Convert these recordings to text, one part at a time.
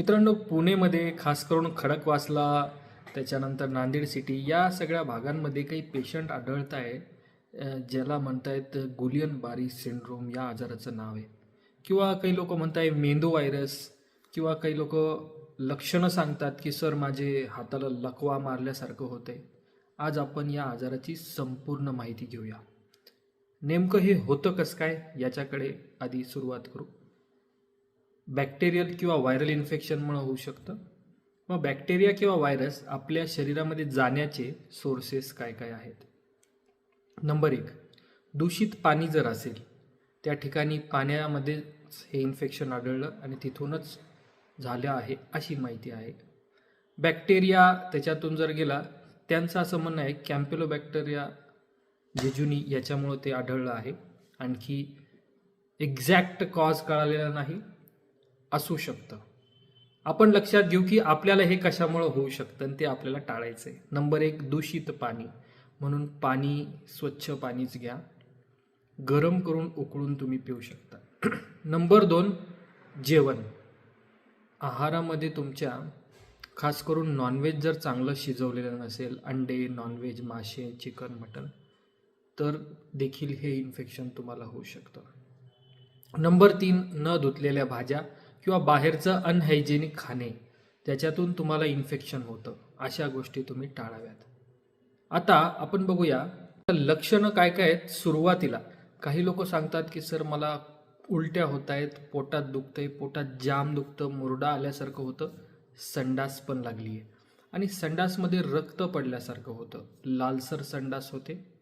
मित्रांनो पुणेमध्ये खास करून खडकवासला त्याच्यानंतर नांदेड सिटी या सगळ्या भागांमध्ये काही पेशंट आढळत आहे ज्याला म्हणतायत गुलियन बारी सिंड्रोम या आजाराचं नाव आहे. किंवा काही लोक म्हणताय मेंदू व्हायरस किंवा काही लोक लक्षणं सांगतात की सर माझे हाताला लकवा मारल्यासारखं होतंय. आज आपण या आजाराची संपूर्ण माहिती घेऊया. नेमकं हे होतं कसं काय? याच्याकडे आधी सुरुवात करू. बॅक्टेरियल किंवा व्हायरल इन्फेक्शनमुळे होऊ शकतं. मग बॅक्टेरिया किंवा व्हायरस आपल्या शरीरामध्ये जाण्याचे सोर्सेस काय काय आहेत? नंबर एक दूषित पाणी जर असेल त्या ठिकाणी पाण्यामध्येच हे इन्फेक्शन आढळलं आणि तिथूनच झालं आहे अशी माहिती आहे. बॅक्टेरिया त्याच्यातून जर गेला त्यांचं असं म्हणणं आहे कॅम्पेलोबॅक्टेरिया जेजुनी याच्यामुळं ते आढळलं आहे. आणखी एक्झॅक्ट कॉज कळालेला नाही. असू शकतं. आपण लक्षात घेऊ की आपल्याला हे कशामुळं होऊ शकतं आणि ते आपल्याला टाळायचं आहे नंबर एक दूषित पाणी. म्हणून पाणी स्वच्छ पाणीच घ्या. गरम करून उकळून तुम्ही पिऊ शकता. नंबर दोन जेवण. आहारामध्ये तुमच्या खास करून नॉनव्हेज जर चांगलं शिजवलेलं नसेल अंडे नॉनव्हेज मासे चिकन मटन तर देखील हे इन्फेक्शन तुम्हाला होऊ शकतं. नंबर तीन न धुतलेल्या भाज्या. किंवा बाहेरचं अनहायजेनिक खाणे त्याच्यातून तुम्हाला इन्फेक्शन होतं. अशा गोष्टी तुम्ही टाळाव्यात. आता आपण बघूया लक्षणं काय काय आहेत सुरुवातीला. काही लोक सांगतात की सर मला उलट्या होत आहेत पोटात दुखतंय पोटात जाम दुखतं मुरडा आल्यासारखं होतं संडास पण लागली आहे आणि संडासमध्ये रक्त पडल्यासारखं होतं. लालसर संडास होते.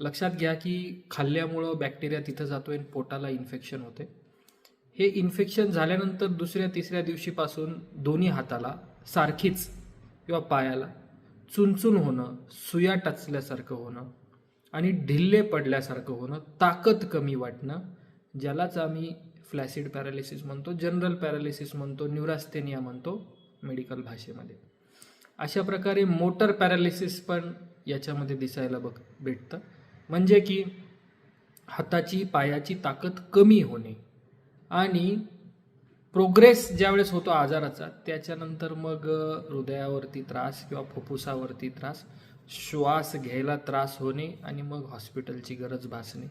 लक्षात घ्या की खाल्ल्यामुळं बॅक्टेरिया तिथं जातो आणि पोटाला इन्फेक्शन होते. हे इन्फेक्शन झाल्यानंतर दुसऱ्या तिसऱ्या दिवशीपासून दोन्ही हाताला सारखीच किंवा पायाला चुनचुन होणं सुया टचल्यासारखं होणं आणि ढिल्ले पडल्यासारखं होणं ताकद कमी वाटणं ज्यालाच आम्ही फ्लॅसिड पॅरालिसिस म्हणतो जनरल पॅरालिसिस म्हणतो न्यूरास्थेनिया म्हणतो मेडिकल भाषेमध्ये. अशा प्रकारे मोटर पॅरालिसिस पण याच्यामध्ये दिसायला बघ भेटतं. म्हणजे की हाताची पायाची ताकद कमी होणे. आणि प्रोग्रेस ज्यावेळेस होतो आजाराचा त्याच्यानंतर मग हृदयावरती त्रास किंवा फुफ्फुसावरती त्रास श्वास घ्यायला त्रास होणे आणि मग हॉस्पिटलची गरज भासणे.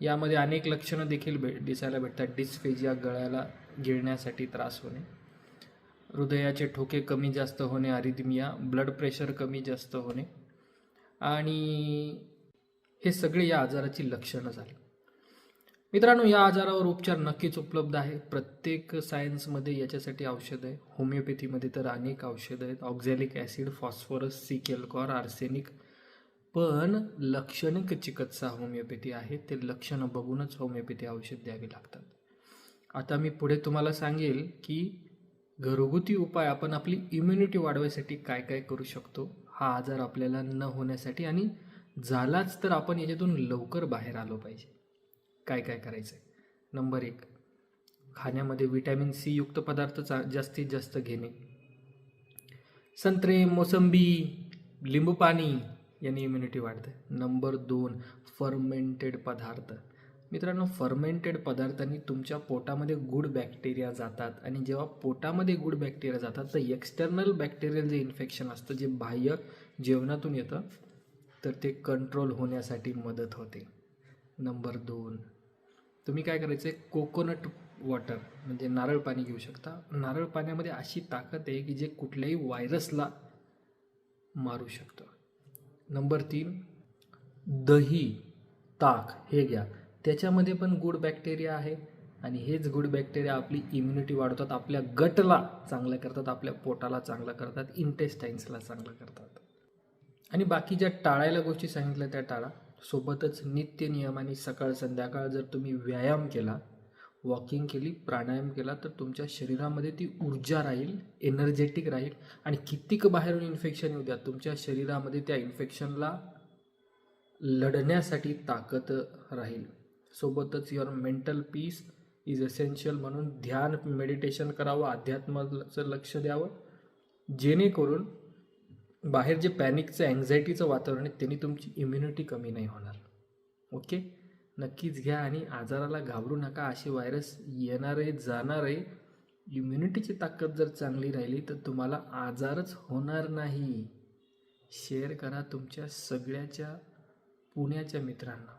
यामध्ये अनेक लक्षणं देखील भे दिसायला भेटतात. डिस्फेजिया गळ्याला गिळण्यासाठी त्रास होणे. हृदयाचे ठोके कमी जास्त होणे अरिदमिया ब्लड प्रेशर कमी जास्त होणे. आणि हे सगळे या आजाराची लक्षणं झाली. मित्रांनो या आजारावर उपचार नक्कीच उपलब्ध आहे प्रत्येक सायन्समध्ये याच्यासाठी औषध आहे होमिओपॅथीमध्ये तर अनेक औषधं आहेत. ऑक्झॅलिक ॲसिड फॉस्फरस सी केलकॉर आर्सेनिक. पण लक्षणिक चिकित्सा होमिओपॅथी आहे ते लक्षणं बघूनच होमिओपॅथी औषध द्यावी लागतात. आता मी पुढे तुम्हाला सांगेल की घरगुती उपाय आपण आपली इम्युनिटी वाढवायसाठी काय काय करू शकतो हा आजार आपल्याला न होण्यासाठी आणि झालाच तर आपण याच्यातून लवकर बाहेर आलो पाहिजे. काय काय करायचं आहे नंबर एक खाण्यामध्ये विटॅमिन सी युक्त पदार्थ चा जास्तीत जास्त घेणे. संत्रे मोसंबी लिंबू पाणी याने इम्युनिटी वाढते. नंबर दोन फर्मेंटेड पदार्थ. मित्रांनो फर्मेंटेड पदार्थांनी तुमच्या पोटामध्ये गुड बॅक्टेरिया जातात आणि जेव्हा पोटामध्ये गुड बॅक्टेरिया जातात तर एक्सटर्नल बॅक्टेरियल जे इन्फेक्शन असतं जे बाह्य जेवणातून येतं तर ते कंट्रोल होण्यासाठी मदत होते. नंबर दोन तुम्ही काय करायचं आहे कोकोनट वॉटर म्हणजे नारळ पाणी घेऊ शकता. नारळ पाण्यामध्ये अशी ताकद आहे की जे कुठल्याही व्हायरसला मारू शकतं. नंबर तीन दही ताक हे घ्या. त्याच्यामध्ये पण गुड बॅक्टेरिया आहे आणि हेच गुड बॅक्टेरिया आपली इम्युनिटी वाढवतात आपल्या गटला चांगलं करतात आपल्या पोटाला चांगलं करतात इंटेस्टाईन्सला चांगलं करतात. आणि बाकी ज्या टाळायला गोष्टी सांगितल्या त्या टाळा. सोबतच नित्य नियमाने सकाळ संध्याकाळ जर तुम्ही व्यायाम केला वॉकिंग केली प्राणायाम केला तर तुमच्या शरीरामध्ये ती ऊर्जा राहील एनर्जेटिक राहील आणि कितीक बाहेरून इन्फेक्शन येऊ द्या तुमच्या शरीरामध्ये त्या इन्फेक्शनला लढण्यासाठी ताकद राहील. सोबतच your mental peace is essential म्हणून ध्यान मेडिटेशन करावं अध्यात्माचं लक्ष द्यावं. जेणेकरून बाहेर जे पॅनिकचं अँझायटीचं वातावरण आहे त्यांनी तुमची इम्युनिटी कमी नाही होणार. ओके नक्कीच घ्या आणि आजाराला घाबरू नका. असे व्हायरस येणार आहे जाणार आहे. इम्युनिटीची ताकद जर चांगली राहिली तर तुम्हाला आजारच होणार नाही. शेअर करा तुमच्या सगळ्याच्या पुण्याच्या मित्रांना.